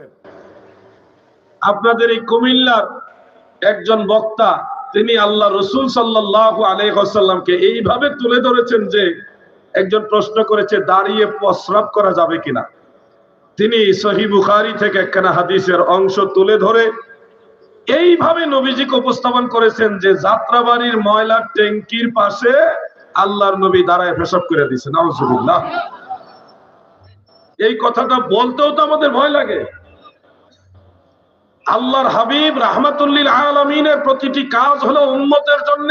করছেন আপনাদের এই কুমিল্লার একজন বক্তা, তিনি আল্লাহ রসুল সাল্লাহ আলহাসাল্লামকে এইভাবে তুলে ধরেছেন যে একজন প্রশ্ন করেছে, দাঁড়িয়ে প্রস্রাব করা যাবে কিনা। তিনি সহি বুখারি থেকে একখানা হাদিসের অংশ তুলে ধরে এইভাবে নবীজিকে উপস্থাপন করেছেন যে যাত্রাবাড়ির ময়লার ট্যাঙ্কির পাশে আল্লাহর নবী দাঁড়ায় পেশাব করে দিয়েছেন। আলহামদুলিল্লাহ এই কথাটা বলতেও তো আমাদের ভয় লাগে। আল্লাহর হাবিব রাহমাতুল্লিল আলমিনের প্রতিটি কাজ হলো উম্মতের জন্য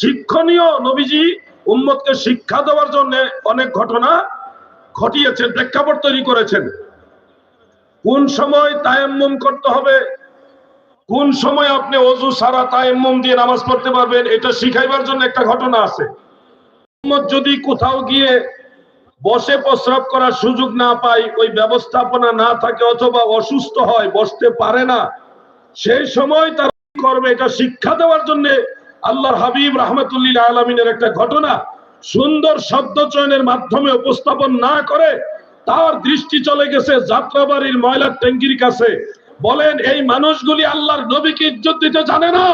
শিক্ষণীয়। নবীজি উম্মতকে শিক্ষা দেওয়ার জন্য অনেক ঘটনা ঘটিয়েছেন, প্রেক্ষাপট তৈরি করেছেন। কোন সময় তায়াম্মুম করতে হবে? কোন সময় আপনি অজু সারা তায়াম্মুম দিয়ে নামাজ পড়তে পারবেন? এটা শিখাইবার জন্য একটা ঘটনা আছে। উম্মত যদি কোথাও গিয়ে বসে প্রস্রাব করার সুযোগ না পাই, ওই ব্যবস্থাপনা না থাকে অথবা অসুস্থ হয়, বসতে পারে না। সেই সময় তারা করবে? এটা শিক্ষা দেওয়ার জন্য আল্লাহর হাবিব রহমতুল্লিল আলমিনের একটা ঘটনা, সুন্দর শব্দ চয়নের মাধ্যমে উপস্থাপন না করে তার দৃষ্টি চলে গেছে যাত্রাবাড়ির ময়লার ট্যাঙ্কির কাছে। বলেন, এই মানুষগুলি আল্লাহর নবীকে ইজ্জত দিতে জানে না।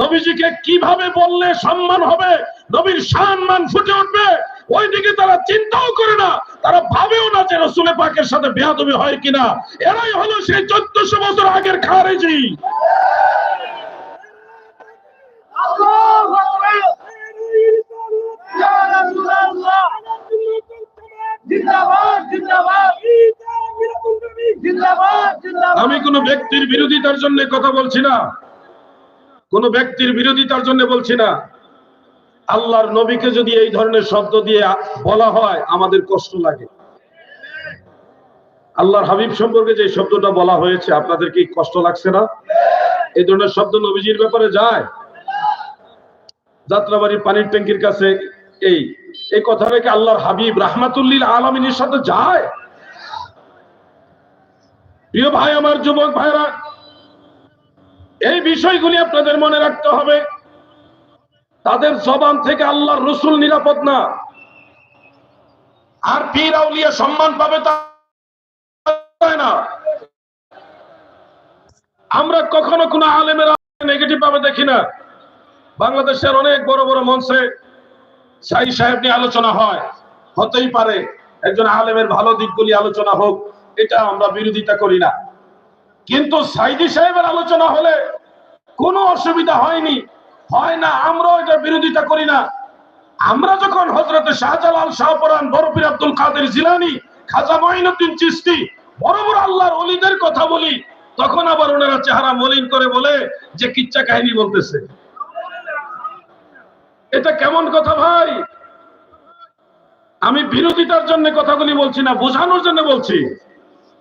নবীজিকে কীভাবে বললে সম্মান হবে? নবীর সম্মান ফুটে উঠবে। ওইদিকে তারা চিন্তাও করে না, তারা ভাবেও না যে রসুলের পাকের সাথে বেয়াদবি হয় কিনা। এরাই হলো সেই চোদ্দশো বছর আগের খারেজি। আমি কোন ব্যক্তির বিরোধিতার জন্য কথা বলছি না। কোন ব্যক্তির বিরোধিতার জন্য বলছি না। আল্লাহর নবীকে যদি এই ধরনের শব্দ দিয়ে বলা হয়, আমাদের কষ্ট লাগে। আল্লাহর হাবিব সম্পর্কে যে শব্দটা বলা হয়েছে, আপনাদের কি কষ্ট লাগছে না? এই ধরনের শব্দ নবীজির ব্যাপারে যায়। যাত্রাবাড়ির পানির ট্যাঙ্কির কাছে এই এই কথাটা কি আল্লাহর হাবিব রাহমাতুল্লিল আলমিনের সাথে যায়। প্রিয় ভাই, আমার যুবক ভাইরা, এই বিষয়গুলি আপনাদের মনে রাখতে হবে। তাদের জবান থেকে আল্লাহর রসুল নিরাপদ না। আর পীর আউলিয়া সম্মান পাবে তা না। আমরা কখনো কোনো আলেমের নেগেটিভ ভাবে দেখি না। বাংলাদেশের অনেক বড় বড় মঞ্চে সাই সাহেব নিয়ে আলোচনা হয়। হতেই পারে একজন আলেমের ভালো দিকগুলি আলোচনা হোক এটা আমরা বিরোধিতা করি না। কিন্তু সাইদি সাহেবের আলোচনা হলে কোনো অসুবিধা হয়নি। হয় না, আমরাও এটা বিরোধিতা করি না। আমরা যখন হজরতে শাহজালাল শাহপরান বরফির আব্দুল কাদের জিলানি, খাজা মঈনুদ্দিন চিস্তি বড় বড় আল্লাহর অলিদের কথা বলি, তখন আবার ওনারা চেহারা মলিন করে বলে যে, কিচ্ছা কাহিনী বলতেছে। এটা কেমন কথা ভাই? আমি বিরোধিতার জন্য কথাগুলি বলছি না, বোঝানোর জন্য বলছি।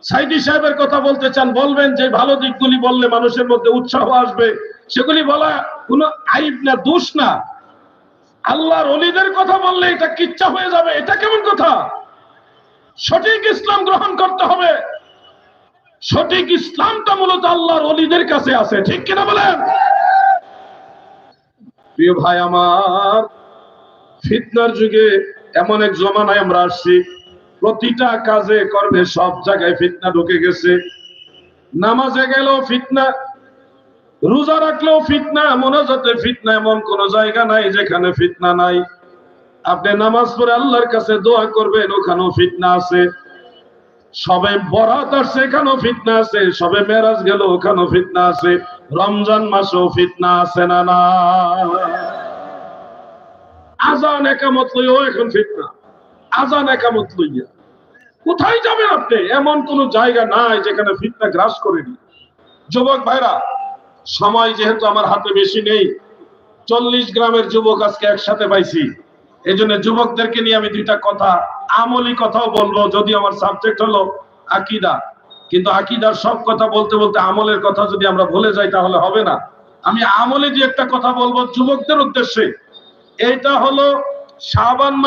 সাইদি সাহেবের কথা বলতে চান, বলবেন যে, ভালো দিকগুলি বললে মানুষের মধ্যে উৎসাহ আসবে। সেগুলি বলা কোনো আইব না, দোষ না। আল্লাহর অলিদের কথা বললে এটা কিচ্ছা হয়ে যাবে, এটা কেমন কথা? সঠিক ইসলাম গ্রহণ করতে হবে। সঠিক ইসলামটা মূলত আল্লাহর অলিদের কাছে আছে, ঠিক কিনা বলেন? প্রিয় ভাই আমার, ফিতনার যুগে এমন এক জমানায় আমরা আসছি, প্রতিটা কাজে কর্মে সব জায়গায় ফিতনা ঢুকে গেছে। নামাজে গেল ফিতনা রোজা রাখলেও ফিতনা, মনোজাতে ফিতনা এমন কোন জায়গা নাই যেখানে ফিতনা নাই। আপনি নামাজ পড়ে আল্লাহর কাছে দোয়া করবেন, ওখানেও ফিতনা আছে। সবে বরাত আসছে, এখানেও ফিতনা আছে। সবে মেরাজ গেল, ওখানেও ফিতনা আছে। রমজান মাসেও ফিতনা আছে না না? আজান একামত লইও এখন ফিতনা। আজান একামত লইয়া। কোথায় যাবেন আপনি? এমন কোন জায়গা নাই যেখানে ফিতনা গ্রাস করেনি। যুবক ভাইরা সময় যেহেতু আমার হাতে বেশি নেই, চল্লিশ গ্রামের যুবক আজকে একসাথে পাইছি। এই জন্য যুবকদেরকে নিয়ে আমি দুইটা কথা, আমলি কথাও বলব, যদি আমার সাবজেক্ট হলো আকিদা। কিন্তু আকিদার সব কথা বলতে বলতে আমলের কথা যদি আমরা ভুলে যাই, তাহলে হবে না। আমি আমলে যে একটা কথা বলব যুবকদের উদ্দেশ্যে। এইটা হলো মাস